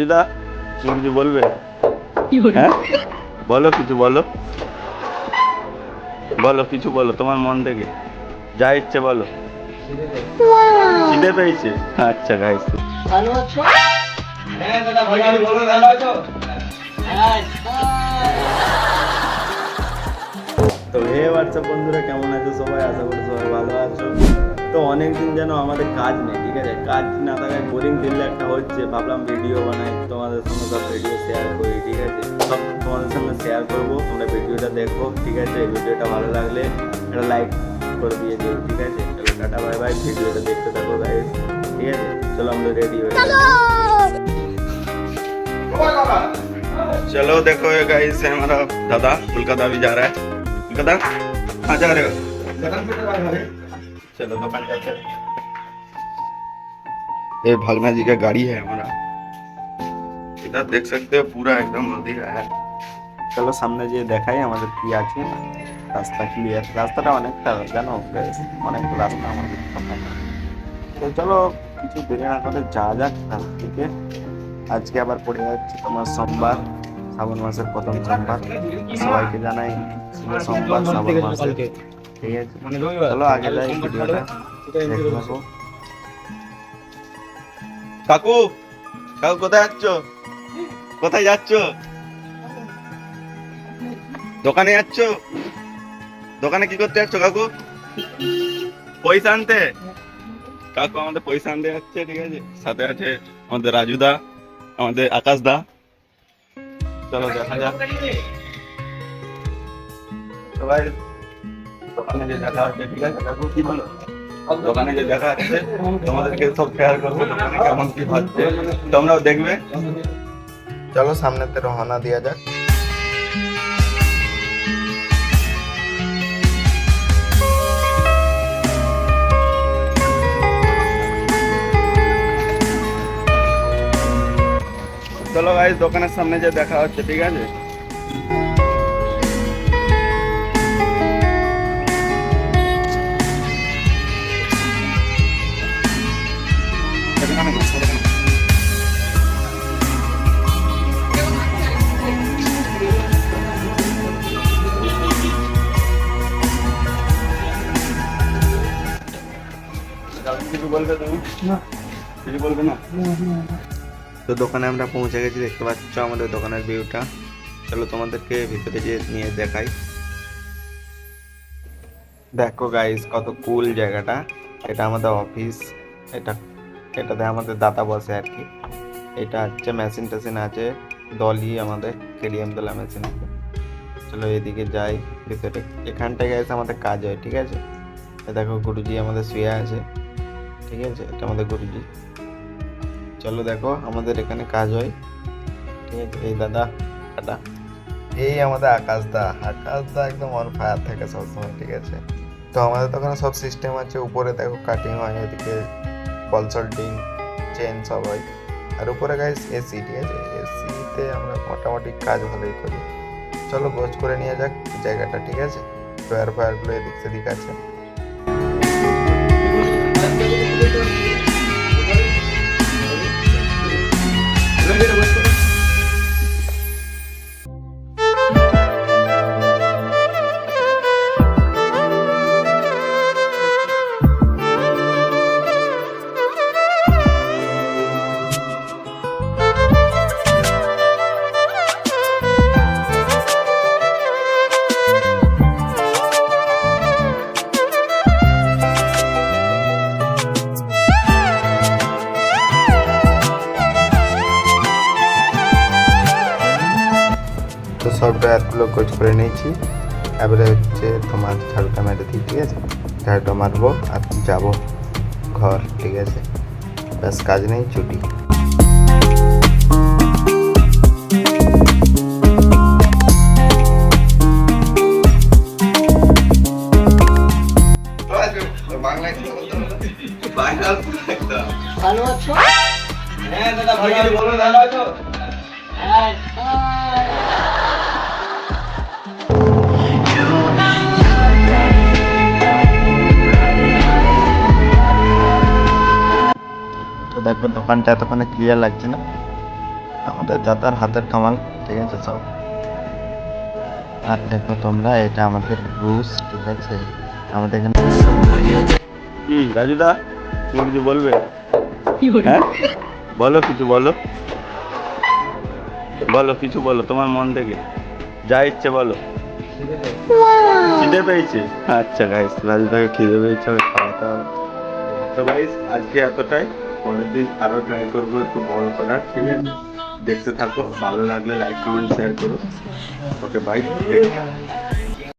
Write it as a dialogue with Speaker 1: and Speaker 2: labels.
Speaker 1: রাজুদা তুমি কিছু বলবে? হ্যাঁ? বলো কিছু, বলো। বলো কিছু, বলো, তোমার মন থেকে। যা ইচ্ছে বলো। খিদে পেয়েছে? আচ্ছা গাইস তো হে হোয়াটসঅ্যাপ বন্ধুরা, কেমন আছো সবাই? আশা করি সবাই ভালো আছো। তো অনেকদিন যেন আমাদের কাজ নেই ঠিক আছে কাজ না থাকায় বোরিং দিলে একটা হচ্ছে ভাবলাম ভিডিও বানাই তোমাদের সঙ্গে সব ভিডিও শেয়ার করি ঠিক আছে সব তোমাদের সঙ্গে শেয়ার করবো তোমরা ভিডিওটা দেখো ঠিক আছে ভিডিওটা ভালো লাগলে একটা লাইক করে দিয়ে দিও ঠিক আছে চলো টাটা বাই বাই ভিডিওটা দেখতে থাকো গাইস ঠিক আছে চলো আমরা রেডি হয়ে যাই चलो देखो ये गाइस है हमारा दादा कोलकाता भी जा रहा है कोलकाता कहाँ जा रहे हो चलो दुकान जाते हैं ये भागना जी का गाड़ी है हमारा इधर देख सकते हो पूरा एकदम अंधेरा है চলো সামনে যে দেখাই আমাদের কি আছে রাস্তা ক্লিয়ার রাস্তাটা অনেকটা জানো guys, অনেক রাস্তা আমাদের সামনে তো চলো কিছু দেরি না করে যাওয়া যাক তার থেকে আজকে আবার পড়ে যাচ্ছে তোমার সোমবার শ্রাবণ মাসের প্রথম সোমবার সবাইকে জানাই শুভ সোমবার শ্রাবণ মাসের ঠিক আছে। চলো আগে যাই ভিডিওটা। কাকু কাকু কোথায় যাচ্ছ? কোথায় যাচ্ছ? দোকানে যাচ্ছ? দোকানে কি করতে যাচ্ছ কাকু? পয়সা আনতে? কাকু আমাদের পয়সা আনতে যাচ্ছে ঠিক আছে। সাথে আছে আমাদের রাজুদা আমাদের আকাশ দা। চলো দেখা যাক। সবাই দোকানে যে দেখা হচ্ছে ঠিক আছে? কাকু কি বলো? দোকানে যে দেখা হচ্ছে তোমাদেরকে সব শেয়ার করব দোকানে কেমন কি হচ্ছে। তোমরাও দেখবে। চলো সামনেতে রওনা দেওয়া যাক। চলো গাইস দোকানের সামনে যে দেখা হচ্ছে ঠিক আছে? বলবে তুমি? কিছু বলবে না? তো দোকানে আমরা পৌঁছে গেছি দেখতে পাচ্ছ আমাদের দোকানের ভিউটা চলো তোমাদেরকে ভিতরে যে নিয়ে দেখাই। দেখো গাইস কত কুল জায়গাটা। এটা আমাদের অফিস এটা এটাতে আমাদের দাদা বসে আর কি। এটা হচ্ছে মেশিন টেশিন আছে দলই আমাদের কেডিএম দলা মেশিন আছে। চলো এদিকে যাই ভিতরে। এখানটায় গেছে আমাদের কাজ হয় ঠিক আছে? এ দেখো গুরুজি আমাদের শুয়ে আছে। ঠিক আছে? এটা আমাদের গুরুজি চলো দেখো, আমাদের এখানে কাজ হয়। ঠিক আছে? এই দাদা টাটা এই আমাদের আকাশ দা। আকাশ দা একদম অন ফায়ার থাকে সবসময়, ঠিক আছে? তো আমাদের তো ওখানে সব সিস্টেম আছে। উপরে দেখো কাটিং হয়, এদিকে কনসাল্টিং চেন সব হয়। আর উপরে গাইস এসি ঠিক আছে? এসিতে আমরা মোটামুটি কাজ ভালোই করি। চলো গোছ করে নিয়ে যাক জায়গাটা, ঠিক আছে? ফায়ার ফায়ারগুলো এদিক সেদিক আছে। তো সফটওয়্যারগুলো কোচ করে নিয়েছি। এবারে হচ্ছে তোমার ঝাড়ুটা মেরে দিই ঠিক আছে? ঝাড়ুটা মারবো আর যাব ঘর ঠিক আছে? ব্যাস কাজ নেই ছুটি।
Speaker 2: ভালো আছো? হ্যাঁ
Speaker 1: তো দেখো দোকানটা এতক্ষণে ক্লিয়ার লাগছে না। আমাদের দাদার হাতের কামাল ঠিক আছে সব আর দেখো তোমরা এটা আমাদের ব্রুস ঠিক আছে? আমাদের এখানে হুম রাজুদা তুমি কিছু বলবে? হ্যাঁ? বলো কিছু বলো। বলো কিছু বলো তোমার মন থেকে। যা ইচ্ছে বলো। খিদে পেয়েছে? আচ্ছা গাইস রাজুদাকে খিদে পেয়েছে আমি খাওয়াতে হবে। তো গাইস আজকে এতটাই। পরের দিন আরও ট্রাই করব একটু বড় করার, ঠিক আছে? দেখতে থাকো, ভালো লাগলে লাইক কমেন্ট শেয়ার করো। Okay bye